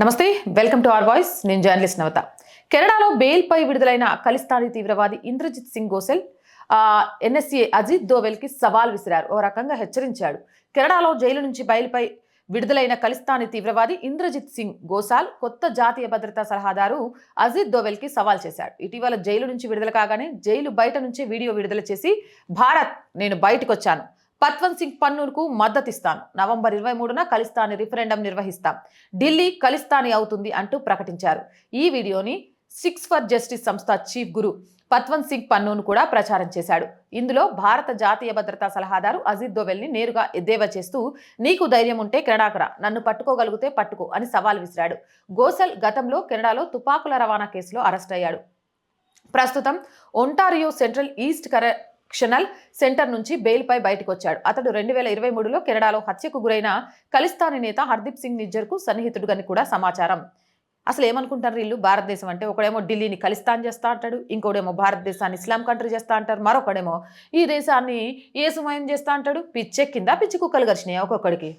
నమస్తే welcome to our voice. నేను journalist నవత. కెనడాలో బెయిల్పై విడుదలైన ఖలిస్తానీ తీవ్రవాది ఇంద్రజిత్ సింగ్ గోసెల్ ఎన్ఎస్సీ అజిత్ దోవెల్కి సవాల్ విసిరారు. ఓ రకంగా హెచ్చరించాడు. కెనడాలో జైలు నుంచి బయలుపై విడుదలైన ఖలిస్తానీ తీవ్రవాది ఇంద్రజిత్ సింగ్ గోసాల్ కొత్త జాతీయ భద్రతా సలహాదారు అజిత్ దోవెల్కి సవాల్ చేశాడు. ఇటీవల జైలు నుంచి విడుదల కాగానే జైలు బయట నుంచి వీడియో విడుదల చేసి భారత్ నేను బయటకు వచ్చాను పత్వంత్ సింగ్ పన్నూర్కు మద్దతిస్తాను. నవంబర్ ఇరవై మూడున కలిస్తాని రిఫరెండం నిర్వహిస్తాం. ఢిల్లీ కలిస్తాని అవుతుంది అంటూ ప్రకటించారు. ఈ వీడియోని సిక్స్ ఫర్ జస్టిస్ సంస్థ చీఫ్ గురు పత్వంత్ సింగ్ పన్నూను కూడా ప్రచారం చేశాడు. ఇందులో భారత జాతీయ భద్రతా సలహాదారు అజిత్ దోవెల్ని నేరుగా ఎద్దేవా చేస్తూ నీకు ధైర్యం ఉంటే కెనడాకరా నన్ను పట్టుకోగలిగితే పట్టుకో అని సవాల్ విసిరాడు. గోసల్ గతంలో కెనడాలో తుపాకుల రవాణా కేసులో అరెస్ట్ అయ్యాడు. ప్రస్తుతం Ontario Central East Correctional Centre నుంచి బెయిల్పై బయటకు వచ్చాడు అతడు రెండు వేల ఇరవై మూడులో కెనడాలో హత్యకు గురైన ఖలిస్తానీ నేత హర్దీప్ సింగ్ నిజ్జర్కు సన్నిహితుడుగని కూడా సమాచారం. అసలు ఏమనుకుంటారు వీళ్ళు? భారతదేశం అంటే ఒకడేమో ఢిల్లీని ఖలిస్తాన్ చేస్తా అంటాడు ఇంకోడేమో భారతదేశాన్ని ఇస్లాం కంట్రీ చేస్తా అంటారు మరొకడేమో ఈ దేశాన్ని ఏ సమయం చేస్తా అంటాడు. పిచ్చెక్కిందా? పిచ్చి కుక్కలు గరిచినాయి ఒక్కొక్కడికి?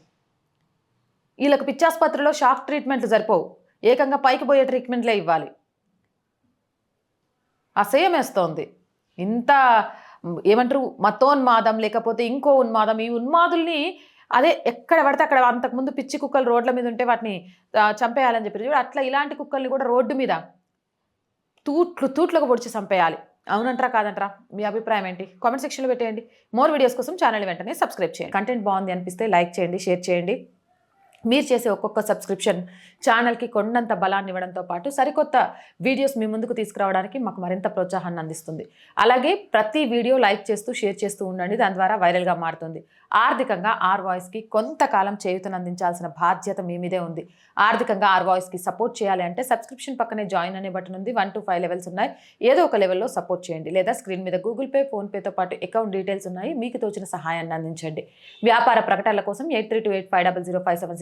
వీళ్ళకి పిచ్చాసుపత్రిలో షాక్ ట్రీట్మెంట్లు సరిపోవు. ఏకంగా పైకి పోయే ట్రీట్మెంట్లే ఇవ్వాలి. అసహ్యం వేస్తోంది ఇంత ఏమంటారు? మతోన్మాదం లేకపోతే ఇంకో ఉన్మాదం. ఈ ఉన్మాదుల్ని అదే ఎక్కడ పడితే అక్కడ అంతకుముందు పిచ్చి కుక్కలు రోడ్ల మీద ఉంటే వాటిని చంపేయాలని చెప్పి అట్లా ఇలాంటి కుక్కల్ని కూడా రోడ్డు మీద తూట్లు తూట్లకు పొడిచి చంపేయాలి. అవునంటారా కాదంటారా? మీ అభిప్రాయం ఏంటి? కామెంట్ సెక్షన్లో పెట్టేయండి. మోర్ వీడియోస్ కోసం ఛానల్ వెంటనే సబ్స్క్రైబ్ చేయండి. కంటెంట్ బాగుంది అనిపిస్తే లైక్ చేయండి షేర్ చేయండి. మీరు చేసే ఒక్కొక్క సబ్స్క్రిప్షన్ ఛానల్కి కొండంత బలాన్ని ఇవ్వడంతో పాటు సరికొత్త వీడియోస్ మీ ముందుకు తీసుకురావడానికి మాకు మరింత ప్రోత్సాహాన్ని అందిస్తుంది. అలాగే ప్రతి వీడియో లైక్ చేస్తూ షేర్ చేస్తూ ఉండండి. దాని ద్వారా వైరల్గా మారుతుంది. ఆర్థికంగా ఆర్ వాయిస్కి కొంతకాలం చేయుతను అందించాల్సిన బాధ్యత మీ మీదే ఉంది. ఆర్థికంగా ఆర్ వాయిస్కి సపోర్ట్ చేయాలి అంటే సబ్స్క్రిప్షన్ పక్కనే జాయిన్ అనే బటన్ ఉంది. వన్ టు ఫైవ్ లెవెల్స్ ఉన్నాయి. ఏదో ఒక లెవెల్లో సపోర్ట్ చేయండి. లేదా స్క్రీన్ మీద గూగుల్ పే ఫోన్పేతో పాటు అకౌంట్ డీటెయిల్స్ ఉన్నాయి. మీకు తోచిన సహాయాన్ని అందించండి. వ్యాపార ప్రకటనల కోసం eight three two eight five double zero five seven